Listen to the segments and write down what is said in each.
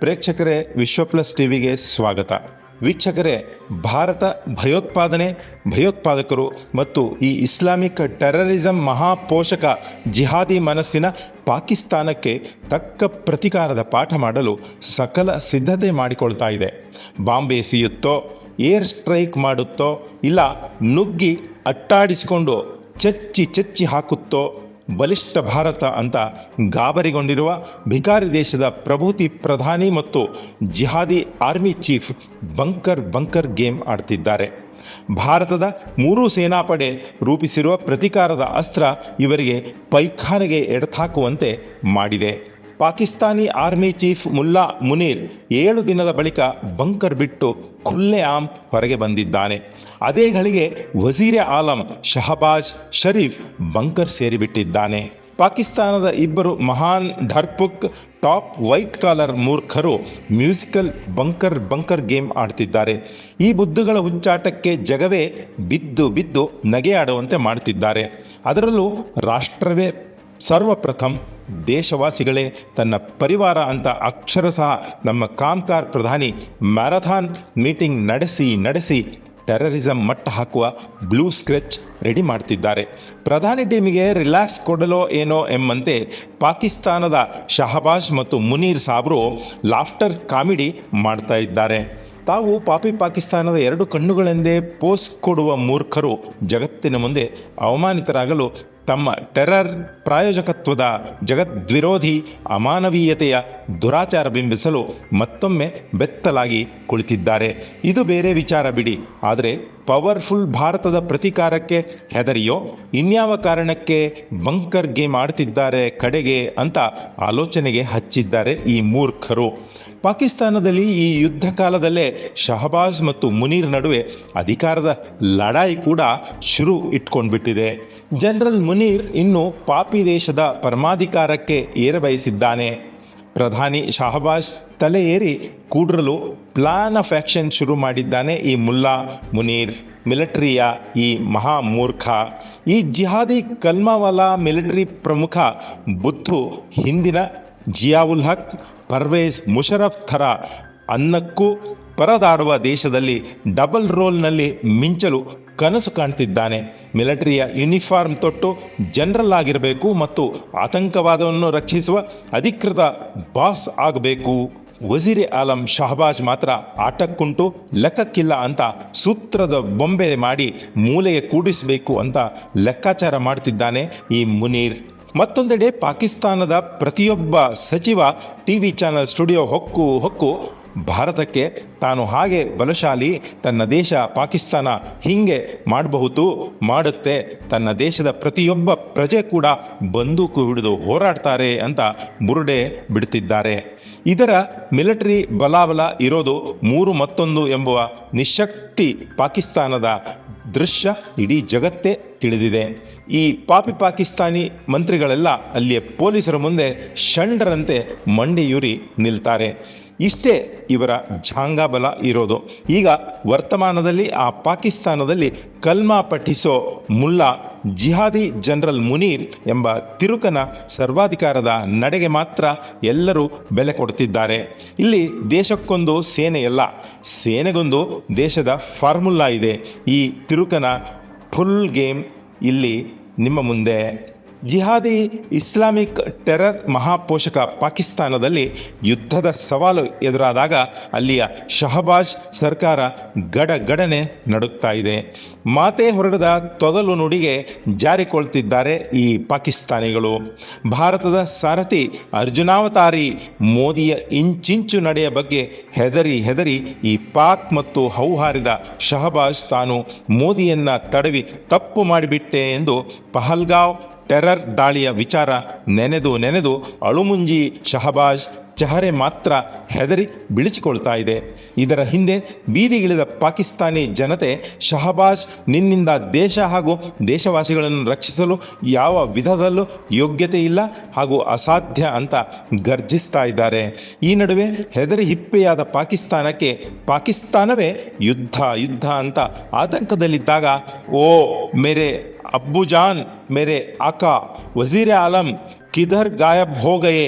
ಪ್ರೇಕ್ಷಕರೇ, ವಿಶ್ವ ಪ್ಲಸ್ ಟಿವಿಗೆ ಸ್ವಾಗತ. ವೀಕ್ಷಕರೇ, ಭಾರತ ಭಯೋತ್ಪಾದನೆ, ಭಯೋತ್ಪಾದಕರು ಮತ್ತು ಈ ಇಸ್ಲಾಮಿಕ್ ಟೆರರಿಸಂ ಮಹಾಪೋಷಕ ಜಿಹಾದಿ ಮನಸ್ಸಿನ ಪಾಕಿಸ್ತಾನಕ್ಕೆ ತಕ್ಕ ಪ್ರತಿಕಾರದ ಪಾಠ ಮಾಡಲು ಸಕಲ ಸಿದ್ಧತೆ ಮಾಡಿಕೊಳ್ತಾ ಇದೆ. ಬಾಂಬೆ ಸಿಯುತ್ತೋ, ಏರ್ ಸ್ಟ್ರೈಕ್ ಮಾಡುತ್ತೋ, ಇಲ್ಲ ನುಗ್ಗಿ ಅಟ್ಟಾಡಿಸಿಕೊಂಡು, ಚಚ್ಚಿ ಚಚ್ಚಿ ಹಾಕುತ್ತೋ ಬಲಿಷ್ಠ ಭಾರತ ಅಂತ ಗಾಬರಿಗೊಂಡಿರುವ ಭಿಕಾರಿ ದೇಶದ ಪ್ರಭೂತಿ ಪ್ರಧಾನಿ ಮತ್ತು jihadi army chief bunker bunker game ಆಡ್ತಿದ್ದಾರೆ. ಭಾರತದ ಮೂರೂ ಸೇನಾಪಡೆ ರೂಪಿಸಿರುವ ಪ್ರತಿಕಾರದ ಅಸ್ತ್ರ ಇವರಿಗೆ ಪೈಖಾನೆಗೆ ಎಡತಾಕುವಂತೆ ಮಾಡಿದೆ. ಪಾಕಿಸ್ತಾನಿ ಆರ್ಮಿ ಚೀಫ್ ಮುಲ್ಲಾ ಮುನೀರ್ ಏಳು ದಿನದ ಬಳಿಕ ಬಂಕರ್ ಬಿಟ್ಟು ಖುಲ್ಲೆ ಆಮ್ ಹೊರಗೆ ಬಂದಿದ್ದಾನೆ. ಅದೇ ಗಳಿಗೆ ವಜೀರೆ ಆಲಂ ಶಹಬಾಜ್ ಶರೀಫ್ ಬಂಕರ್ ಸೇರಿಬಿಟ್ಟಿದ್ದಾನೆ. ಪಾಕಿಸ್ತಾನದ ಇಬ್ಬರು ಮಹಾನ್ ಢರ್ಪುಕ್ ಟಾಪ್ ವೈಟ್ ಕಾಲರ್ ಮೂರ್ಖರು ಮ್ಯೂಸಿಕಲ್ ಬಂಕರ್ ಬಂಕರ್ ಗೇಮ್ ಆಡ್ತಿದ್ದಾರೆ. ಈ ಬುದ್ಧುಗಳ ಹುಚ್ಚಾಟಕ್ಕೆ ಜಗವೇ ಬಿದ್ದು ಬಿದ್ದು ನಗೆಯಾಡುವಂತೆ ಮಾಡ್ತಿದ್ದಾರೆ. ಅದರಲ್ಲೂ ರಾಷ್ಟ್ರವೇ ಸರ್ವಪ್ರಥಮ್ ದೇಶವಾಸಿಗಳೇ, ತನ್ನ ಪರಿವಾರ ಅಂತ ಅಕ್ಷರಶಃ ನಮ್ಮ ಕಾಮ್ಕಾರ್ ಪ್ರಧಾನಿ ಮ್ಯಾರಥಾನ್ ಮೀಟಿಂಗ್ ನಡೆಸಿ ನಡೆಸಿ ಟೆರರಿಸಂ ಮಟ್ಟ ಹಾಕುವ ಬ್ಲೂ ಸ್ಕ್ರೆಚ್ ರೆಡಿ ಮಾಡ್ತಿದ್ದಾರೆ. ಪ್ರಧಾನಿ ಟೀಮಿಗೆ ರಿಲ್ಯಾಕ್ಸ್ ಕೊಡಲೋ ಏನೋ ಎಂಬಂತೆ ಪಾಕಿಸ್ತಾನದ ಶಹಬಾಜ್ ಮತ್ತು ಮುನೀರ್ ಸಾಬ್ರು ಲಾಫ್ಟರ್ ಕಾಮಿಡಿ ಮಾಡ್ತಾ ಇದ್ದಾರೆ. ತಾವು ಪಾಪಿ ಪಾಕಿಸ್ತಾನದ ಎರಡು ಕಣ್ಣುಗಳೆಂದೇ ಪೋಸ್ ಕೊಡುವ ಮೂರ್ಖರು ಜಗತ್ತಿನ ಮುಂದೆ ಅವಮಾನಿತರಾಗಲು ತಮ್ಮ ಟೆರರ್ ಪ್ರಾಯೋಜಕತ್ವದ ಜಗದ್ವಿರೋಧಿ ಅಮಾನವೀಯತೆಯ ದುರಾಚಾರ ಬಿಂಬಿಸಲು ಮತ್ತೊಮ್ಮೆ ಬೆತ್ತಲಾಗಿ ಕುಳಿತಿದ್ದಾರೆ. ಇದು ಬೇರೆ ವಿಚಾರ ಬಿಡಿ. ಆದರೆ ಪವರ್ಫುಲ್ ಭಾರತದ ಪ್ರತೀಕಾರಕ್ಕೆ ಹೆದರಿಯೋ? ಇನ್ಯಾವ ಕಾರಣಕ್ಕೆ ಬಂಕರ್ ಗೇಮ್ ಆಡ್ತಿದ್ದಾರೆ ಕಡೆಗೆ ಅಂತ ಆಲೋಚನೆಗೆ ಹಚ್ಚಿದ್ದಾರೆ ಈ ಮೂರ್ಖರು. ಪಾಕಿಸ್ತಾನದಲ್ಲಿ ಈ ಯುದ್ಧ ಕಾಲದಲ್ಲೇ ಶಹಬಾಜ್ ಮತ್ತು ಮುನೀರ್ ನಡುವೆ ಅಧಿಕಾರದ ಲಡಾಯಿ ಕೂಡ ಶುರು ಇಟ್ಕೊಂಡ್ಬಿಟ್ಟಿದೆ. ಜನರಲ್ ಮುನೀರ್ ಇನ್ನು ಪಾಪಿ ದೇಶದ ಪರಮಾಧಿಕಾರಕ್ಕೆ ಏರಬಯಸಿದ್ದಾನೆ. ಪ್ರಧಾನಿ ಶಹಬಾಜ್ ತಲೆ ಏರಿ ಕೂಡ್ರಲು ಪ್ಲಾನ್ ಆಫ್ ಆ್ಯಕ್ಷನ್ ಶುರು ಮಾಡಿದ್ದಾನೆ ಈ ಮುಲ್ಲಾ ಮುನೀರ್, ಮಿಲಿಟರಿಯ ಈ ಮಹಾ ಮೂರ್ಖ. ಈ ಜಿಹಾದಿ ಕಲ್ಮಾವಾಲಾ ಮಿಲಿಟರಿ ಪ್ರಮುಖ ಬುತ್ತು ಹಿಂದಿನ ಜಿಯಾವುಲ್ ಹಕ್, ಪರ್ವೇಜ್ ಮುಷರಫ್ ಥರ ಅನ್ನಕ್ಕೂ ಪರದಾಡುವ ದೇಶದಲ್ಲಿ ಡಬಲ್ ರೋಲ್ನಲ್ಲಿ ಮಿಂಚಲು ಕನಸು ಕಾಣ್ತಿದ್ದಾನೆ. ಮಿಲಿಟರಿಯ ಯೂನಿಫಾರ್ಮ್ ತೊಟ್ಟು ಜನರಲ್ ಆಗಿರಬೇಕು ಮತ್ತು ಆತಂಕವಾದವನ್ನು ರಕ್ಷಿಸುವ ಅಧಿಕೃತ ಬಾಸ್ ಆಗಬೇಕು. ವಜೀರ್ ಆಲಂ ಶಹಬಾಜ್ ಮಾತ್ರ ಆಟಕ್ಕುಂಟು, ಲೆಕ್ಕಕ್ಕಿಲ್ಲ ಅಂತ ಸೂತ್ರದ ಬೊಂಬೆ ಮಾಡಿ ಮೂಲೆಗೆ ಕೂಡಿಸಬೇಕು ಅಂತ ಲೆಕ್ಕಾಚಾರ ಮಾಡ್ತಿದ್ದಾನೆ ಈ ಮುನೀರ್. ಮತ್ತೊಂದೆಡೆ ಪಾಕಿಸ್ತಾನದ ಪ್ರತಿಯೊಬ್ಬ ಸಚಿವ ಟಿ ವಿ ಚಾನಲ್ ಸ್ಟುಡಿಯೋ ಹೊಕ್ಕು ಹೊಕ್ಕು ಭಾರತಕ್ಕೆ ತಾನು ಹಾಗೆ ಬಲಶಾಲಿ ತನ್ನ ದೇಶ ಪಾಕಿಸ್ತಾನ ಹೀಗೆ ಮಾಡಬಹುದು, ಮಾಡುತ್ತೆ, ತನ್ನ ದೇಶದ ಪ್ರತಿಯೊಬ್ಬ ಪ್ರಜೆ ಕೂಡ ಬಂದೂಕು ಹಿಡಿದು ಹೋರಾಡ್ತಾರೆ ಅಂತ ಬುರುಡೆ ಬಿಡ್ತಿದ್ದಾರೆ. ಇದರ ಮಿಲಿಟರಿ ಬಲಾಬಲ ಇರೋದು ಮೂರು ಮತ್ತೊಂದು ಎಂಬುವ ನಿಶಕ್ತಿ ಪಾಕಿಸ್ತಾನದ ದೃಶ್ಯ ಇಡೀ ಜಗತ್ತೇ ತಿಳಿದಿದೆ. ಈ ಪಾಪಿ ಪಾಕಿಸ್ತಾನಿ ಮಂತ್ರಿಗಳೆಲ್ಲ ಅಲ್ಲಿಯ ಪೊಲೀಸರ ಮುಂದೆ ಷಂಡರಂತೆ ಮಂಡಿಯೂರಿ ನಿಲ್ತಾರೆ. ಇಷ್ಟೇ ಇವರ ಜಾಂಗಾಬಲ ಇರೋದು. ಈಗ ವರ್ತಮಾನದಲ್ಲಿ ಆ ಪಾಕಿಸ್ತಾನದಲ್ಲಿ ಕಲ್ಮಾ ಪಠಿಸೋ ಮುಲ್ಲಾ ಜಿಹಾದಿ ಜನರಲ್ ಮುನೀರ್ ಎಂಬ ತಿರುಕನ ಸರ್ವಾಧಿಕಾರದ ನಡೆಗೆ ಮಾತ್ರ ಎಲ್ಲರೂ ಬೆಲೆ ಕೊಡ್ತಿದ್ದಾರೆ. ಇಲ್ಲಿ ದೇಶಕ್ಕೊಂದು ಸೇನೆಯಲ್ಲ ಸೇನೆಗೊಂದು ದೇಶದ ಫಾರ್ಮುಲಾ ಇದೆ. ಈ ತಿರುಕನ ಫುಲ್ ಗೇಮ್ ಇಲ್ಲಿ ನಿಮ್ಮ ಮುಂದೆ. ಜಿಹಾದಿ ಇಸ್ಲಾಮಿಕ್ ಟೆರರ್ ಮಹಾಪೋಷಕ ಪಾಕಿಸ್ತಾನದಲ್ಲಿ ಯುದ್ಧದ ಸವಾಲು ಎದುರಾದಾಗ ಅಲ್ಲಿಯ ಶಹಬಾಜ್ ಸರ್ಕಾರ ಗಡಗಡನೆ ನಡುತ್ತಾ ಇದೆ. ಮಾತೆ ಹೊರಡದ ತೊದಲು ನುಡಿಗೆ ಜಾರಿಕೊಳ್ತಿದ್ದಾರೆ ಈ ಪಾಕಿಸ್ತಾನಿಗಳು. ಭಾರತದ ಸಾರಥಿ ಅರ್ಜುನಾವತಾರಿ ಮೋದಿಯ ಇಂಚಿಂಚು ನಡೆಯ ಬಗ್ಗೆ ಹೆದರಿ ಹೆದರಿ ಈ ಪಾಕ್ ಮತ್ತು ಹೌಹಾರಿದ ಶಹಬಾಜ್ ತಾನು ಮೋದಿಯನ್ನ ತಡವಿ ತಪ್ಪು ಮಾಡಿಬಿಟ್ಟೆ ಎಂದು ಪಹಲ್ಗಾವ್ ಟೆರರ್ ದಾಳಿಯ ವಿಚಾರ ನೆನೆದು ನೆನೆದು ಅಳುಮುಂಜಿ ಶಹಬಾಜ್ ಚಹರೆ ಮಾತ್ರ ಹೆದರಿ ಬಿಳಿಸಿಕೊಳ್ತಾ ಇದೆ. ಇದರ ಹಿಂದೆ ಬೀದಿಗಿಳಿದ ಪಾಕಿಸ್ತಾನಿ ಜನತೆ ಶಹಬಾಜ್ ನಿನ್ನಿಂದ ದೇಶ ಹಾಗೂ ದೇಶವಾಸಿಗಳನ್ನು ರಕ್ಷಿಸಲು ಯಾವ ವಿಧದಲ್ಲೂ ಯೋಗ್ಯತೆ ಇಲ್ಲ ಹಾಗೂ ಅಸಾಧ್ಯ ಅಂತ ಗರ್ಜಿಸ್ತಾ ಇದ್ದಾರೆ. ಈ ನಡುವೆ ಹೆದರಿ ಹಿಪ್ಪೆಯಾದ ಪಾಕಿಸ್ತಾನಕ್ಕೆ ಪಾಕಿಸ್ತಾನವೇ ಯುದ್ಧ ಯುದ್ಧ ಅಂತ ಆತಂಕದಲ್ಲಿದ್ದಾಗ, ಓ, ಮೇರೆ ಅಬ್ಬುಜಾನ್ ಮೇರೆ ಆಕಾ, ವಜೀರ್ ಆಲಂ ಕಿಧರ್ ಗಾಯಬ್ ಹೋಗಯೆ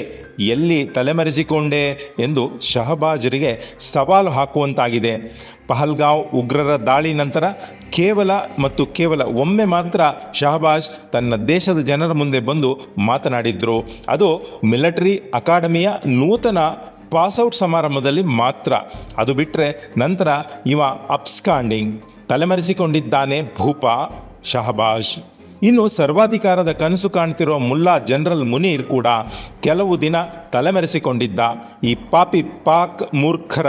ಎಲ್ಲಿ ತಲೆಮರೆಸಿಕೊಂಡೆ ಎಂದು ಶಹಬಾಜರಿಗೆ ಸವಾಲು ಹಾಕುವಂತಾಗಿದೆ. ಪಹಲ್ಗಾಂವ್ ಉಗ್ರರ ದಾಳಿ ನಂತರ ಕೇವಲ ಮತ್ತು ಕೇವಲ ಒಮ್ಮೆ ಮಾತ್ರ ಶಹಬಾಜ್ ತನ್ನ ದೇಶದ ಜನರ ಮುಂದೆ ಬಂದು ಮಾತನಾಡಿದ್ರು. ಅದು ಮಿಲಿಟರಿ ಅಕಾಡೆಮಿಯ ನೂತನ ಪಾಸ್ಔಟ್ ಸಮಾರಂಭದಲ್ಲಿ ಮಾತ್ರ. ಅದು ಬಿಟ್ಟರೆ ನಂತರ ಇವ ಅಪ್ಸ್ಕಾಂಡಿಂಗ್, ತಲೆಮರೆಸಿಕೊಂಡಿದ್ದಾನೆ ಭೂಪ. ಶಹಬಾಜ್. ಇನ್ನು ಸರ್ವಾಧಿಕಾರದ ಕನಸು ಕಾಣ್ತಿರೋ ಮುಲ್ಲಾ ಜನರಲ್ ಮುನೀರ್ ಕೂಡ ಕೆಲವು ದಿನ ತಲೆಮರೆಸಿಕೊಂಡಿದ್ದ ಈ ಪಾಪಿ ಪಾಕ್ ಮೂರ್ಖರ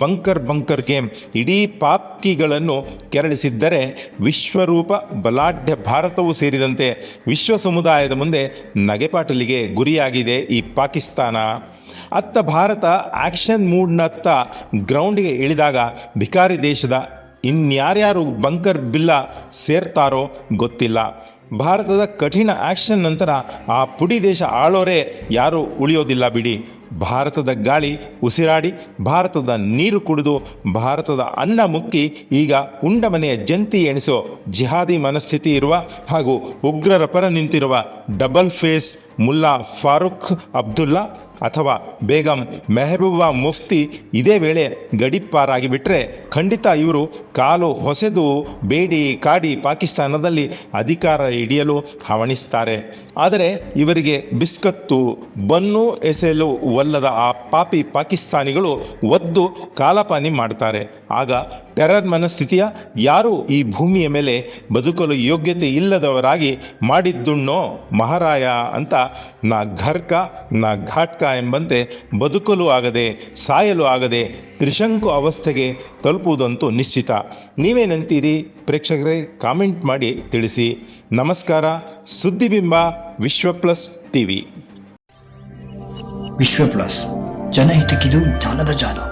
ಬಂಕರ್ ಬಂಕರ್ ಗೇಮ್ ಇಡೀ ಪಾಪ್ಕಿಗಳನ್ನು ಕೆರಳಿಸಿದ್ದರೆ ವಿಶ್ವರೂಪ ಬಲಾಢ್ಯ ಭಾರತವೂ ಸೇರಿದಂತೆ ವಿಶ್ವ ಸಮುದಾಯದ ಮುಂದೆ ನಗೆಪಾಟಲಿಗೆ ಗುರಿಯಾಗಿದೆ ಈ ಪಾಕಿಸ್ತಾನ. ಅತ್ತ ಭಾರತ ಆಕ್ಷನ್ ಮೂಡ್ನತ್ತ ಗ್ರೌಂಡಿಗೆ ಇಳಿದಾಗ ಭಿಕಾರಿ ದೇಶದ ಇನ್ಯಾರ್ಯಾರು ಬಂಕರ್ ಬಿಲ್ಲ ಸೇರ್ತಾರೋ ಗೊತ್ತಿಲ್ಲ. ಭಾರತದ ಕಠಿಣ ಆಕ್ಷನ್ ನಂತರ ಆ ಪುಡಿ ದೇಶ ಆಳೋರೇ ಯಾರೂ ಉಳಿಯೋದಿಲ್ಲ ಬಿಡಿ. ಭಾರತದ ಗಾಳಿ ಉಸಿರಾಡಿ, ಭಾರತದ ನೀರು ಕುಡಿದು, ಭಾರತದ ಅನ್ನ ಮುಕ್ಕಿ ಈಗ ಉಂಡ ಮನೆಯ ಜಂತಿ ಎಣಿಸೋ ಜಿಹಾದಿ ಮನಸ್ಥಿತಿ ಇರುವ ಹಾಗೂ ಉಗ್ರರ ಪರ ನಿಂತಿರುವ ಡಬಲ್ ಫೇಸ್ ಮುಲ್ಲಾ ಫಾರೂಕ್ ಅಬ್ದುಲ್ಲಾ ಅಥವಾ ಬೇಗಂ ಮೆಹಬೂಬಾ ಮುಫ್ತಿ ಇದೇ ವೇಳೆ ಗಡಿಪಾರಾಗಿ ಬಿಟ್ಟರೆ ಖಂಡಿತ ಇವರು ಕಾಲು ಹೊಸೆದು ಬೇಡಿ ಕಾಡಿ ಪಾಕಿಸ್ತಾನದಲ್ಲಿ ಅಧಿಕಾರ ಹಿಡಿಯಲು ಹವಣಿಸ್ತಾರೆ. ಆದರೆ ಇವರಿಗೆ ಬಿಸ್ಕತ್ತು, ಬನ್ನು ಎಸೆಯಲು ಒಲ್ಲದ ಆ ಪಾಪಿ ಪಾಕಿಸ್ತಾನಿಗಳು ಒದ್ದು ಕಾಲಪಾನಿ ಮಾಡ್ತಾರೆ. ಆಗ ಟೆರರ್ ಮನಸ್ಥಿತಿಯ ಯಾರು ಈ ಭೂಮಿಯ ಮೇಲೆ ಬದುಕಲು ಯೋಗ್ಯತೆ ಇಲ್ಲದವರಾಗಿ ಮಾಡಿದ್ದುಣ್ಣೋ ಮಹಾರಾಯ ಅಂತ ನಾ ಘರ್ಕ, ನಾ ಘಾಟ್ಕ ಎಂಬಂತೆ ಬದುಕಲು ಆಗದೆ, ಸಾಯಲು ಆಗದೆ ತ್ರಿಶಂಕು ಅವಸ್ಥೆಗೆ ತಲುಪುವುದಂತೂ ನಿಶ್ಚಿತ. ನೀವೇನಂತೀರಿ ಪ್ರೇಕ್ಷಕರೇ, ಕಾಮೆಂಟ್ ಮಾಡಿ ತಿಳಿಸಿ. ನಮಸ್ಕಾರ, ಸುದ್ದಿಬಿಂಬ Vishwa plus TV. Vishwa plus ಜನಹಿತಕ್ಕಿದು ಜ್ಞಾನದ ಜಾಲ.